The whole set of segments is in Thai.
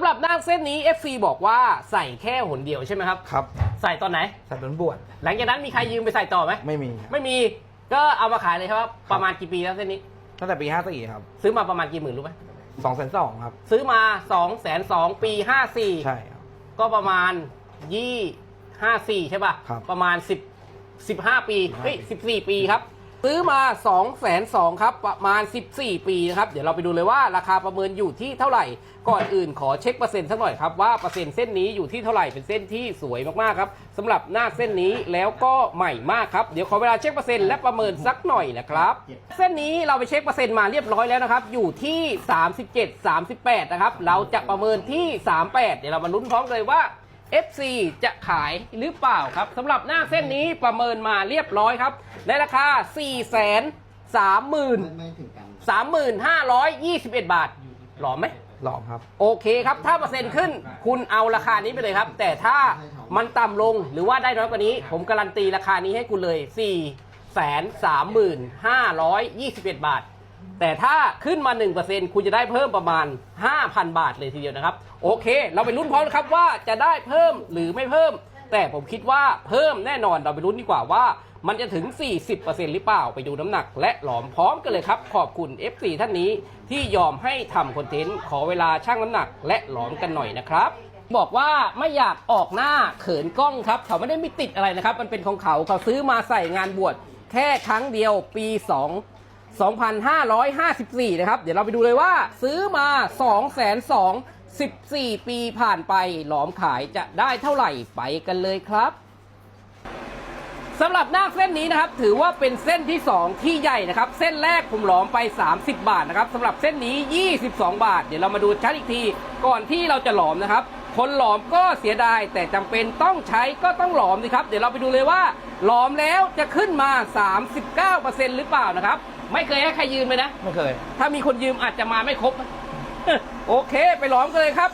สำหรับนาคเส้นนี้ FC บอกว่าใส่แค่หนเดียวใช่ไหมครับ ครับ ใส่ตอนไหนสัตว์บวชหลังจากนั้นมีใครยืมไปใส่ต่อไหมไม่มีครับไม่มีก็เอามาขายเลยครับ ประมาณกี่ปีแล้วเส้นนี้ ตั้งแต่ปี54ครับซื้อมาประมาณกี่หมื่นรู้ไหม2องแสนสองครับ ซื้อมา2องแสนสองปี54ใช่ครับก็ประมาณยี่ห้าสี่ใช่ป่ะครับประมาณสิบสิบห้าปีเฮ้ย15สิบสี่ปีครับ ซื้อมา2องแสนสองครับ ประมาณ 14 ปีนะครับ เดี๋ยวเราไปดูเลยว่าราคาประเมินอยู่ที่เท่าไหร่ ก่อนอื่นขอเช็คเปอร์เซ็นต์สักหน่อยครับ ว่าเปอร์เซ็นต์เส้นนี้อยู่ที่เท่าไหร่ เป็นเส้นที่สวยมากๆครับสำหรับหน้าเส้นนี้แล้วก็ใหม่มากครับ เดี๋ยวขอเวลาเช็คเปอร์เซ็นต์และประเมินสักหน่อยนะครับ เส้นนี้เราไปเช็คเปอร์เซ็นต์มาเรียบร้อยแล้วนะครับ อยู่ที่ 37 38 นะครับ เราจะประเมินที่ 38 เดี๋ยวเรามาลุ้นพร้อมเลยว่า FC จะขายหรือเปล่าครับสำหรับหน้าเส้นนี้ประเมินมาเรียบร้อยครับในราคา 4 3 0 0 0 0ไม่ถึงกัน3,521 บาท หลอมไหม หลอมครับ โอเคครับ ถ้าเปอร์เซ็นต์ขึ้น คุณเอาราคานี้ไปเลยครับ แต่ถ้ามันต่ำลงหรือว่าได้น้อยกว่านี้ ผมการันตีราคานี้ให้คุณเลย 4 3 5 2 1 บาท แต่ถ้าขึ้นมา 1%คุณจะได้เพิ่มประมาณ 5,000 บาทเลยทีเดียวนะครับ โอเค เราไปลุ้นพร้อมนะครับว่าจะได้เพิ่มหรือไม่เพิ่ม แต่ผมคิดว่าเพิ่มแน่นอนเราไปลุ้นดีกว่าว่า มันจะถึง 40%หรือเปล่าไปดูน้ำหนัก และหลอมพร้อมกันเลยครับ ขอบคุณ FC ท่านนี้ที่ยอมให้ทำคอนเทนต์ขอเวลาชั่งน้ำหนัก และหลอมกันหน่อยนะครับบอกว่าไม่อยากออกหน้าเขินกล้องครับ เขาไม่ได้มีติดอะไรนะครับ มันเป็นของเขาเขาซื้อมาใส่งานบวชแค่ครั้งเดียวปี2 2,554 นะครับ เดี๋ยวเราไปดูเลยว่าซื้อมา2 2 0 0 14 ปีผ่านไปหลอมขายจะได้เท่าไหร่ไปกันเลยครับสำหรับหน้าเส้นนี้นะครับถือว่าเป็นเส้นที่ 2 ที่ใหญ่นะครับ เส้นแรกผมหลอมไป 30 บาทนะครับสำหรับเส้นนี้ 22 บาท เดี๋ยวเรามาดูชัดอีกที ก่อนที่เราจะหลอมนะครับ คนหลอมก็เสียดาย แต่จำเป็นต้องใช้ก็ต้องหลอมสิครับ เดี๋ยวเราไปดูเลยว่า หลอมแล้วจะขึ้นมา 39%หรือเปล่านะครับ ไม่เคยให้ใครยืมเลยนะ ไม่เคย ถ้ามีคนยืมอาจจะมาไม่ครบ โอเค ไปหลอมกันเลยครับ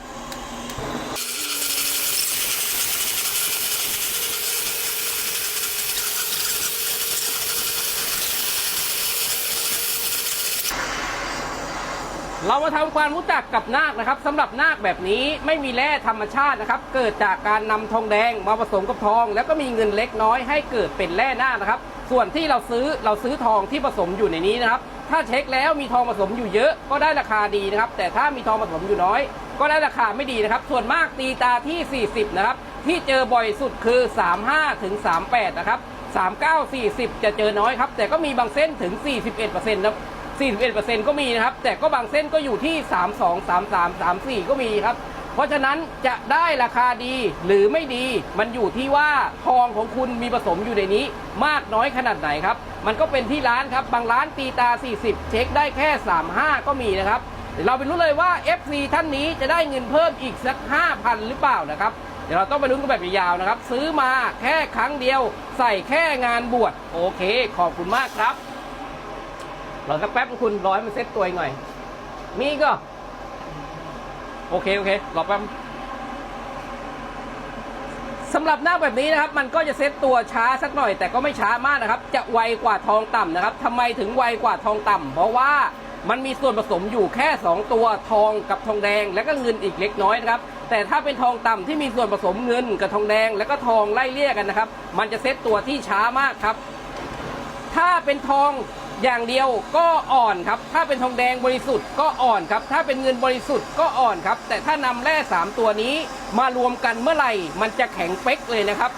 เรามาทำความรู้จักกับนาคนะครับสำหรับนาคแบบนี้ไม่มีแร่ธรรมชาตินะครับ เกิดจากการนำทองแดงมาผสมกับทอง แล้วก็มีเงินเล็กน้อยให้เกิดเป็นแร่นาคนะครับ ส่วนที่เราซื้อเราซื้อทองที่ผสมอยู่ในนี้นะครับ ถ้าเช็คแล้วมีทองผสมอยู่เยอะก็ได้ราคาดีนะครับ แต่ถ้ามีทองผสมอยู่น้อย ก็ได้ราคาไม่ดีนะครับ ส่วนมากตีตาที่ 40 นะครับ ที่เจอบ่อยสุดคือ 35ถึง38 นะครับ 39 40 จะเจอน้อยครับ แต่ก็มีบางเส้นถึง 41%นะครับ 41%ก็มีนะครับ แต่ก็บางเส้นก็อยู่ที่ 32 33 34 ก็มีครับ เพราะฉะนั้นจะได้ราคาดีหรือไม่ดี มันอยู่ที่ว่าทองของคุณมีผสมอยู่ในนี้ มากน้อยขนาดไหนครับ มันก็เป็นที่ร้านครับ บางร้านตีตา 40 เช็คได้แค่ 35 ก็มีนะครับเดี๋ยวเราไปรู้เลยว่า FC ท่านนี้จะได้เงินเพิ่มอีกสัก 5,000 หรือเปล่านะครับ เดี๋ยวเราต้องไปลุ้นกันแบบยาวๆนะครับ ซื้อมาแค่ครั้งเดียว ใส่แค่งานบวชโอเค ขอบคุณมากครับ รอสักแป๊บคุณร้อยมันเซ็ตตัวงหน่อย มีก็ โอเค โอเค รอแป๊บสำหรับหน้าแบบนี้นะครับ มันก็จะเซ็ตตัวช้าสักหน่อย แต่ก็ไม่ช้ามากนะครับ จะไวกว่าทองต่ำนะครับทำไมถึงไวกว่าทองต่ำเพราะว่ามันมีส่วนผสมอยู่แค่ 2 ตัวทองกับทองแดง แล้วก็เงินอีกเล็กน้อยนะครับ แต่ถ้าเป็นทองต่ำที่มีส่วนผสมเงินกับทองแดง แล้วก็ทองไล่เลี่ยกันนะครับ มันจะเซ็ตตัวที่ช้ามากครับ ถ้าเป็นทอง อย่างเดียวก็อ่อนครับ ถ้าเป็นทองแดงบริสุทธิ์ก็อ่อนครับ ถ้าเป็นเงินบริสุทธิ์ก็อ่อนครับ แต่ถ้านำแร่สามตัวนี้มารวมกันเมื่อไหร่ มันจะแข็งเป๊กเลยนะครับ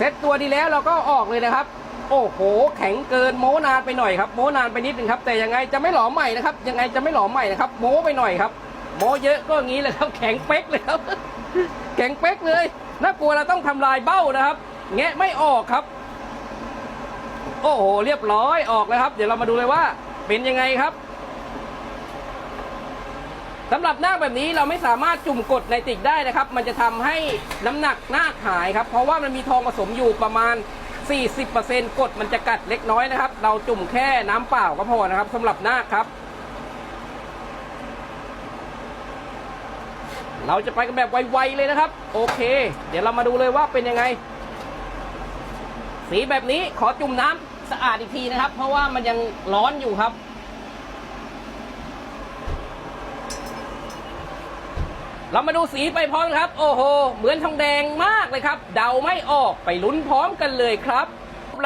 เซ็ตตัวดีแล้วเราก็ออกเลยนะครับ โอ้โห แข็งเกินโม้นานไปหน่อยครับโม้นานไปนิดนึงครับ แต่ยังไงจะไม่หลอมใหม่นะครับ ยังไงจะไม่หลอมใหม่นะครับ โม้ไปหน่อยครับ โม้เยอะก็งี้เลยครับ แข็งเป๊กเลยครับ แข็งเป๊กเลยน่ากลัวเราต้องทำลายเบ้านะครับ แงะไม่ออกครับ โอ้โห เรียบร้อยออกแล้วครับ เดี๋ยวเรามาดูเลยว่าเป็นยังไงครับ สำหรับหน้าแบบนี้เราไม่สามารถจุ่มกดในติกได้นะครับ มันจะทำให้น้ำหนักหน้าหายครับ เพราะว่ามันมีทองผสมอยู่ประมาณ 40%กดมันจะกัดเล็กน้อยนะครับ เราจุ่มแค่น้ำเปล่าก็พอนะครับสำหรับหน้าครับ เราจะไปกันแบบไวๆเลยนะครับ โอเค เดี๋ยวเรามาดูเลยว่าเป็นยังไง สีแบบนี้ขอจุ่มน้ำสะอาดอีกทีนะครับ เพราะว่ามันยังร้อนอยู่ครับ เรามาดูสีไปพร้อมครับ โอ้โห เหมือนทองแดงมากเลยครับ เดาไม่ออกไปลุ้นพร้อมกันเลยครับ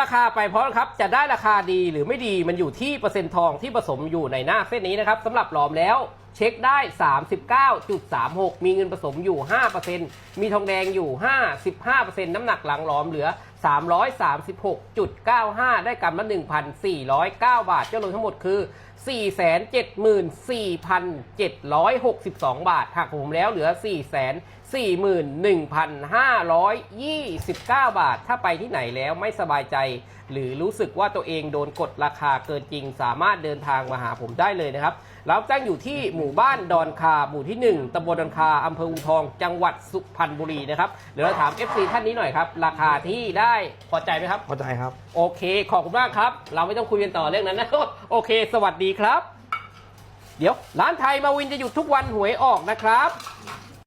ราคาไปพร้อมครับ จะได้ราคาดีหรือไม่ดีมันอยู่ที่เปอร์เซ็นต์ทองที่ผสมอยู่ในหน้าเส้นนี้นะครับสำหรับหลอมแล้วเช็คได้ 39.36 มีเงินผสมอยู่ 5%มีทองแดงอยู่ 55%น้ำหนักหลังหลอมเหลือ 336.95 ได้กำละ 1,409 บาท เจ้าลงทั้งหมดคือ 474,762 บาท หักผมแล้วเหลือ 4 441,529 บาท ถ้าไปที่ไหนแล้วไม่สบายใจ หรือรู้สึกว่าตัวเองโดนกดราคาเกินจริง สามารถเดินทางมาหาผมได้เลยนะครับเราตั้งอยู่ที่หมู่บ้านดอนคา หมู่ที่ 1ตำบลดอนคาอำเภออูทอง จังหวัดสุพรรณบุรีนะครับเดี๋ยวเราถาม FC ท่านนี้หน่อยครับ ราคาที่ได้พอใจไหมครับ พอใจครับ โอเค ขอบคุณมากครับ เราไม่ต้องคุยกันต่อเรื่องนั้นนะโอเค สวัสดีครับ เดี๋ยวร้านไทยมาวินจะหยุดทุกวันหวยออกนะครับ